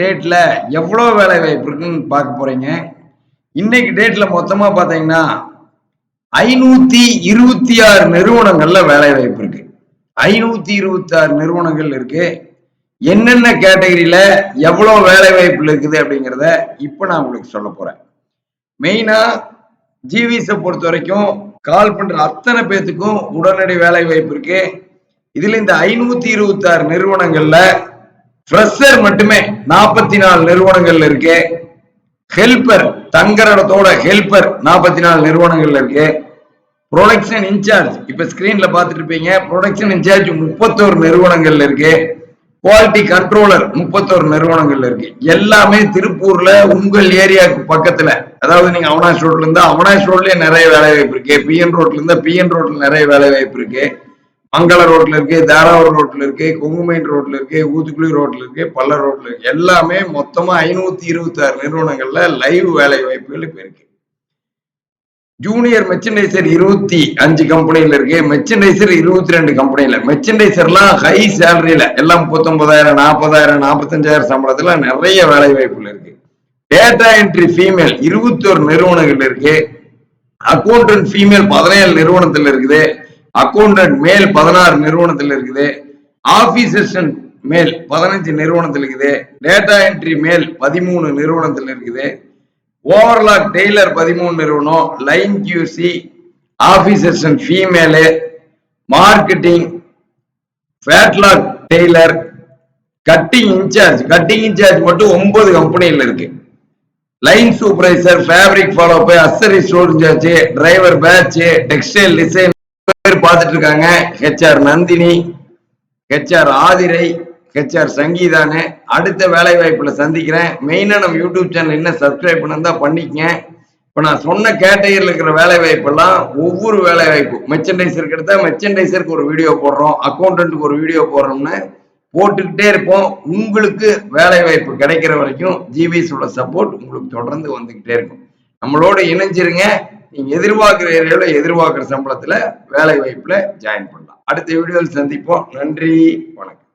டேட்ல எவ்வளோ வேலை வாய்ப்பு இருக்குன்னு பார்க்க போறீங்க. இன்னைக்கு டேட்ல மொத்தமா பாத்தீங்கன்னா ஐநூத்தி இருபத்தி ஆறு நிறுவனங்கள்ல வேலை வாய்ப்பு இருக்கு. ஐநூத்தி இருபத்தி ஆறு நிறுவனங்கள் இருக்கு. என்னென்ன கேட்டகரியில எவ்வளவு வேலை வாய்ப்புகள் இருக்குது அப்படிங்கிறத இப்ப நான் உங்களுக்கு சொல்ல போறேன். மெயினா ஜிவிஸை பொறுத்த வரைக்கும் கால் பண்ற அத்தனை பேத்துக்கும் உடனடி வேலை வாய்ப்பு இருக்கு. இதுல இந்த ஐநூத்தி இருபத்தி ஆறு நிறுவனங்கள்ல ஃப்ரெஷர் மட்டுமே நாற்பத்தி நாலு நிறுவனங்கள்ல இருக்கு. ஹெல்பர் தங்குற இடத்தோட ஹெல்பர் நாற்பத்தி நாலு நிறுவனங்கள்ல இருக்கு. ப்ரொடக்ஷன் இன்சார்ஜ் இப்ப ஸ்கிரீன்ல பாத்துட்டு இருப்பீங்க. ப்ரொடக்ஷன் இன்சார்ஜ் முப்பத்தோரு நிறுவனங்கள்ல இருக்கு. குவாலிட்டி கண்ட்ரோலர் முப்பத்தோரு நிறுவனங்கள் இருக்கு. எல்லாமே திருப்பூர்ல உங்கள் ஏரியாவுக்கு பக்கத்துல. அதாவது நீங்க அவனாஸ் ரோட்ல இருந்தா அவனாஸ் ரோட்லயே நிறைய வேலை வாய்ப்பு இருக்கு பிஎன் ரோட்ல இருந்தா பிஎன் ரோட்ல நிறைய வேலை வாய்ப்பு இருக்கு. மங்கள ரோட்ல இருக்கு தாராவூர் ரோட்ல இருக்கு கொங்குமைன் ரோட்ல இருக்கு ஊத்துக்குழி ரோட்ல இருக்கு பல்ல ரோட்ல இருக்கு. எல்லாமே மொத்தமா ஐநூத்தி இருபத்தி ஆறு நிறுவனங்கள்ல லைவ் வேலை வாய்ப்புகள் இப்ப இருக்கு. ஜூனியர் மெர்ச்சன்டைசர் இருபத்தி அஞ்சு கம்பெனில இருக்கு மெர்ச்சன்டைசர் இருபத்தி ரெண்டு கம்பெனில மெர்ச்சன்டைசர்லாம் ஹை சேலரியில எல்லாம் முப்பத்தொன்பதாயிரம் நாற்பதாயிரம் நாற்பத்தஞ்சாயிரம் சம்பளத்துல நிறைய வேலை வாய்ப்புகள் இருக்கு. டேட்டா என்ட்ரி ஃபீமேல் இருபத்தி ஒரு நிறுவனங்கள் இருக்கு. அக்கௌண்டன்ட் ஃபீமேல் பதினேழு நிறுவனத்தில் இருக்குது. அக்கௌண்டன்ட் மேல் பதினாறு நிறுவனத்தில் இருக்குது. ஆபீஸ் அசிஸ்டன்ட் மேல் பதினஞ்சு நிறுவனத்தில் இருக்குது. டேட்டா என்ட்ரி மேல் பதிமூணு நிறுவனத்தில் இருக்குது. ஓவர்லாக் டெய்லர் பதிமூணு நிறுவனம். Line QC office assistant female marketing flatlock tailor cutting incharge cutting incharge மட்டும் ஒன்பது கம்பெனியில் இருக்கு. Line supervisor fabric follow by அசரி store incharge driver batch textile design பேர் பார்த்துட்டு இருக்காங்க HR Nandhini HR Aadhirai HR சங்கீதானு. அடுத்த வேலை வாய்ப்புல சந்திக்கிறேன் மெயினா நம்ம யூடியூப் சேனல் என்ன சப்ஸ்கிரைப் பண்ணா பண்ணிக்கங்க. இப்போ நான் சொன்ன கேட்டகரியில் இருக்கிற வேலை வாய்ப்பெல்லாம் ஒவ்வொரு வேலை வாய்ப்பு மெச்சன்டைசருக்கு எடுத்தா மெர்ச்சன்டைசருக்கு ஒரு வீடியோ போடுறோம். அக்கௌண்டன்ட்டுக்கு ஒரு வீடியோ போடுறோம்னு போட்டுக்கிட்டே இருப்போம். உங்களுக்கு வேலை வாய்ப்பு கிடைக்கிற வரைக்கும் ஜிபிஎஸ் உள்ள சப்போர்ட் உங்களுக்கு தொடர்ந்து வந்துகிட்டே இருக்கும். நம்மளோட இணைஞ்சிருங்க. நீங்க எதிர்பார்க்கிற ஏரியாவில் எதிர்பார்க்கிற சம்பளத்துல வேலை வாய்ப்புல ஜாயின் பண்ணலாம். அடுத்த வீடியோவில் சந்திப்போம். நன்றி. வணக்கம்.